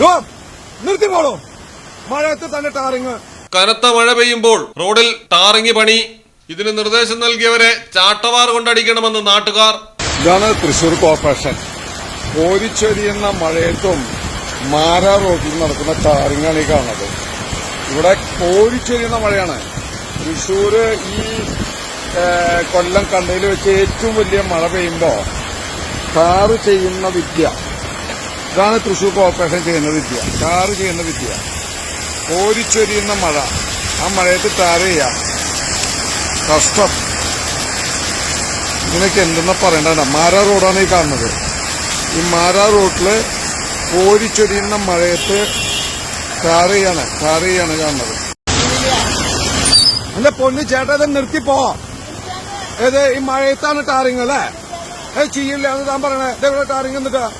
ഡോ, നിർത്തി പോളൂ മഴയത്ത് തന്നെ ടാറിങ്. കനത്ത മഴ പെയ്യുമ്പോൾ റോഡിൽ ടാറിങ് പണി. ഇതിന് നിർദ്ദേശം നൽകിയവരെ ചാട്ടവാർ കൊണ്ടടിക്കണമെന്ന് നാട്ടുകാർ. ഇതാണ് തൃശൂർ കോർപ്പറേഷൻ. കോരിച്ചൊരിയുന്ന മഴയത്തും മാരാ റോഡിൽ നടക്കുന്ന ടാറിങ്ങാണ് ഈ കാണുന്നത്. ഇവിടെ കോരിച്ചൊരിയുന്ന മഴയാണ്. തൃശൂർ ഈ കൊല്ലം കണ്ടയിൽ വെച്ച് ഏറ്റവും വലിയ മഴ പെയ്യുമ്പോൾ ടാറ് ചെയ്യുന്ന വിദ്യ ഇതാണ് തൃശൂർ കോർപ്പറേഷൻ ചെയ്യുന്ന വിദ്യ. ടാർ ചെയ്യുന്ന വിദ്യ. കോരിച്ചൊരിയുന്ന മഴ. ആ മഴയത്ത് ടാർ ചെയ്യാം. കഷ്ടം. ഇങ്ങനെയൊക്കെ എന്തെന്നാ പറയണ്ട മാരാ റോഡാണ് ഈ കാണുന്നത്. ഈ മാരാ റോഡിൽ കോരിച്ചൊരിയുന്ന മഴയത്ത് ടാർ ചെയ്യാണ്. ടാർ ചെയ്യാണ് കാണുന്നത്. അല്ല പൊന്ന് ചേട്ടാ ഇത് നിർത്തിപ്പോ ഏത് ഈ മഴയത്താണ് ടാറിങ് അല്ലേ? ഏ ചെയ്യില്ല എന്ന് താൻ പറയണേ. ഇതെവിടെ ടാറിങ് എന്നിട്ടാ?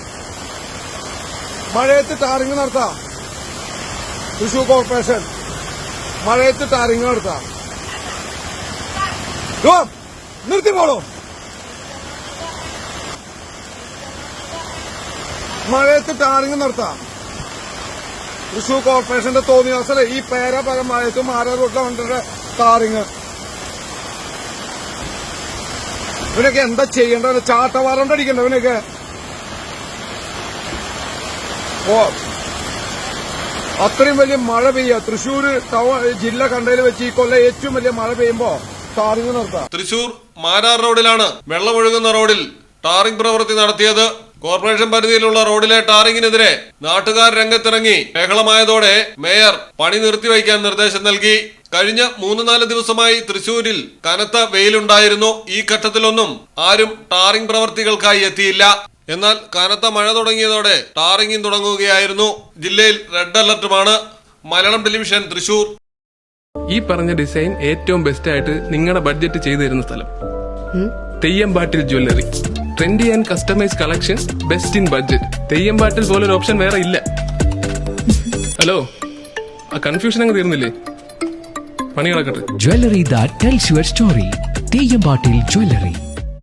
മഴയത്ത് ടാറിങ് നടത്താം. തൃശൂർ കോർപ്പറേഷൻ. മഴയത്ത് ടാറിങ് നടത്താം. നിർത്തി പോളോ മഴയത്ത് ടാറിങ് നടത്താം. തൃശൂർ കോർപ്പറേഷന്റെ തോന്നിയാസല്ലേ ഈ പേര പരം മഴയത്ത് ആരാ റോട്ടിലെ വണ്ടിയുടെ ടാറിങ് ഇവനൊക്കെ എന്താ ചെയ്യേണ്ടത് ചാട്ടവാറണ്ടടിക്കണ്ട ഇവനൊക്കെ. അത്രയും വലിയ മഴ പെയ്യുക തൃശൂർ ജില്ല കണ്ടതിൽ വെച്ച് ഈ കൊല്ലം ഏറ്റവും വലിയ മഴ പെയ്യുമ്പോ ടാറിങ് നടത്താം തൃശൂർ മാരാർ റോഡിലാണ് വെള്ളമൊഴുകുന്ന റോഡിൽ ടാറിംഗ് പ്രവൃത്തി നടത്തിയത്. കോർപ്പറേഷൻ പരിധിയിലുള്ള റോഡിലെ ടാറിങ്ങിനെതിരെ നാട്ടുകാർ രംഗത്തിറങ്ങി. ബഹളമായതോടെ മേയർ പണി നിർത്തിവയ്ക്കാൻ നിർദ്ദേശം നൽകി. കഴിഞ്ഞ മൂന്ന് നാല് ദിവസമായി തൃശൂരിൽ കനത്ത വെയിലുണ്ടായിരുന്നു. ഈ ഘട്ടത്തിലൊന്നും ആരും ടാറിംഗ് പ്രവർത്തികൾക്കായി എത്തിയില്ല. എന്നാൽ കനത്ത മഴ തുടങ്ങിയതോടെ ടാറിംഗും തുടങ്ങുകയായിരുന്നു. ജില്ലയിൽ റെഡ് അലർട്ടുമാണ്. മലയാളം ടെലിവിഷൻ തൃശൂർ. ഈ പറഞ്ഞ ഡിസൈൻ ഏറ്റവും ബെസ്റ്റ് ആയിട്ട് നിങ്ങളുടെ ബഡ്ജറ്റ് ചെയ്തു തരുന്ന സ്ഥലം. Teyyambattil jewellery. Trendy and customise collection best in budget Teyyambattil പോലൊരു ഓപ്ഷൻ വേറെ ഇല്ല. ഹലോ? ആ കൺഫ്യൂഷൻ അങ്ങ് തീർന്നില്ലേ? പണി കിടക്കട്ടെ that tells your story. Teyambatil Jewelry.